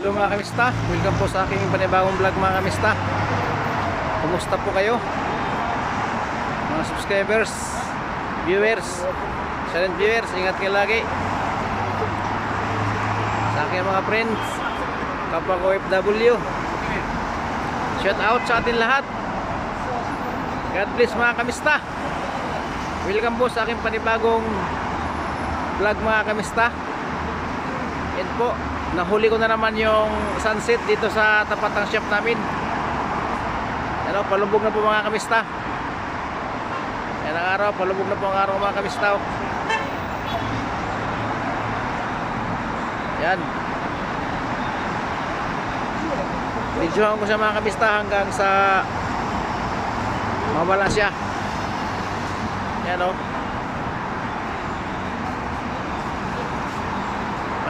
Hello mga kamista, welcome po sa aking panibagong vlog mga kamista. Kumusta po kayo? Mga subscribers, viewers, silent viewers, ingat kayo lagi. Sa aking mga friends, kapwa ko OFW Shout out sa atin lahat. God bless mga kamista. Welcome po sa aking panibagong vlog mga kamista. Yan po, nahuli ko na naman yung sunset dito sa tapat ng shop namin. Ano, palubog na po mga kamista. Yan araw, palubog na po ang araw mga kamista. oh. Yan. Videohan ko siya mga kamista hanggang sa mawala siya. Yan o.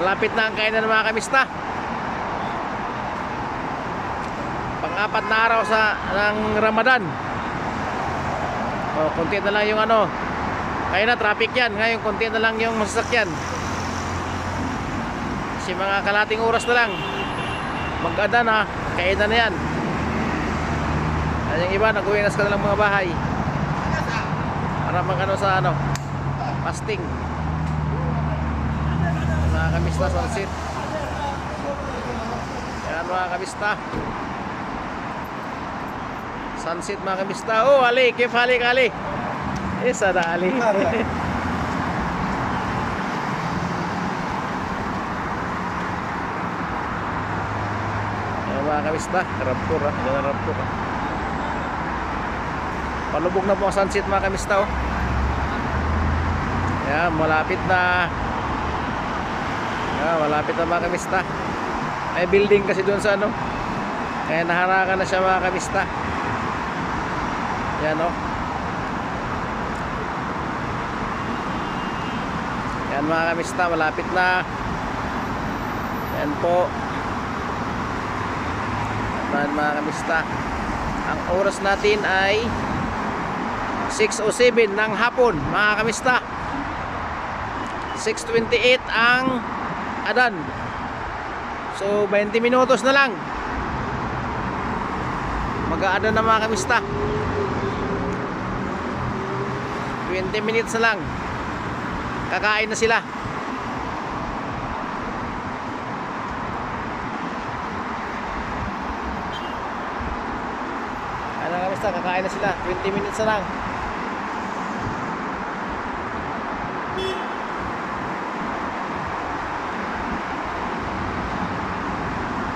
Malapit na ang kainan ng mga kamista. Pang-apat na araw sa ng Ramadan. Oh, konti na lang yung ano. Kaya na traffic 'yan. Ngayon konti na lang yung masasakyan. Kasi mga kalating oras na lang. Mag-ada na, kainan na 'yan. Ay, yung iba nag-uwi na sa kanilang mga bahay. Para mag-ano sa ano, fasting mga kamista sunset yan mga kamista. Sunset mga kamista. Oh Ali kif halik Ali. Isa na Ali. Yan mga kamista. Raptor ha yan ang raptor ha palubog na po ang sunset mga kamista oh. Yan malapit na Ah, malapit na mga kamista. May building kasi doon sa ano. Kaya naharakan na siya mga kamista. Yan oh. Yan mga kamista, malapit na. Yan po. Yan mga kamista. Ang oras natin ay 6.07 ng hapon mga kamista. 6.28 ang Adan. So 20 minutos na lang. Mag-aadan na mga kamista. 20 minutes na lang. Kakain na sila. Ano kamista, kakain na sila. 20 minutes na lang.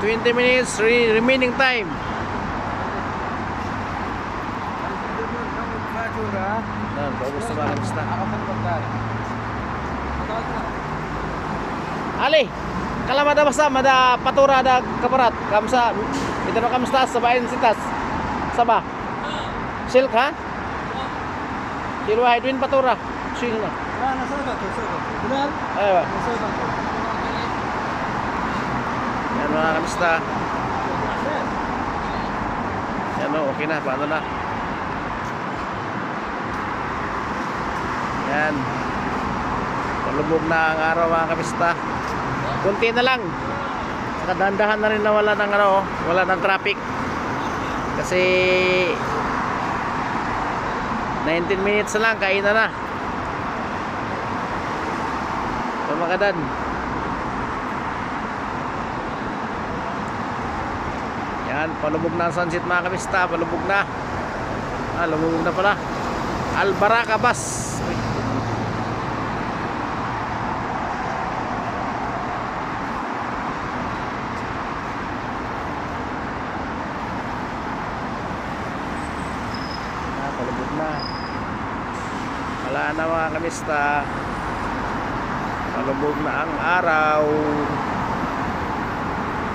Twenty minutes re- remaining time. Nah, bagus na mga kamista. Ali, mada patura da kaparat. Kamsa, ito na kamusta sa bayan sitas. Saba. Silk ha? Silwa Edwin patura. Sino na? Aywa. Yan mga kamusta. Yan o, okay na. Paano na? Yan. Palubog na ang araw mga kamista. Kunti na lang. Saka dahan-dahan na rin na wala ng ano, wala ng traffic. Kasi 19 minutes na lang, kainan na. Pamakadan. Yan, palubog na ang sunset mga kamista, palubog na. Ah, lumubog na pala. Albaraka Bus. Uy. Ah, palubog na. Wala na mga kamista. Palubog na ang araw.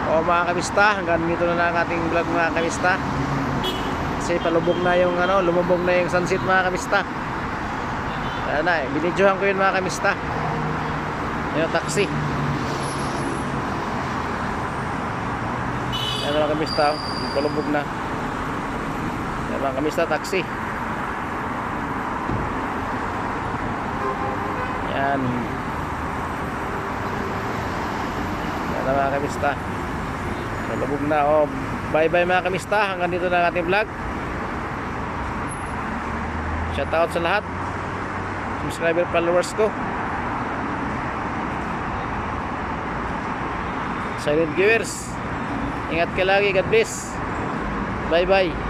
O mga kamista, hanggang dito na lang ang ating vlog mga kamista. Kasi palubog na yung ano, lumubog na yung sunset mga kamista. Kaya na, eh, binidyohan ko yun mga kamista. Yung taxi. Yan mga kamista, oh. palubog na. Yan mga kamista, taxi. Yan. Yan na mga kamista. Malabog na. Oh, bye bye mga kamista. Hanggang dito na ang ating vlog. Shout out sa lahat. Subscriber followers ko. Silent viewers. Ingat ka lagi. God bless. Bye bye.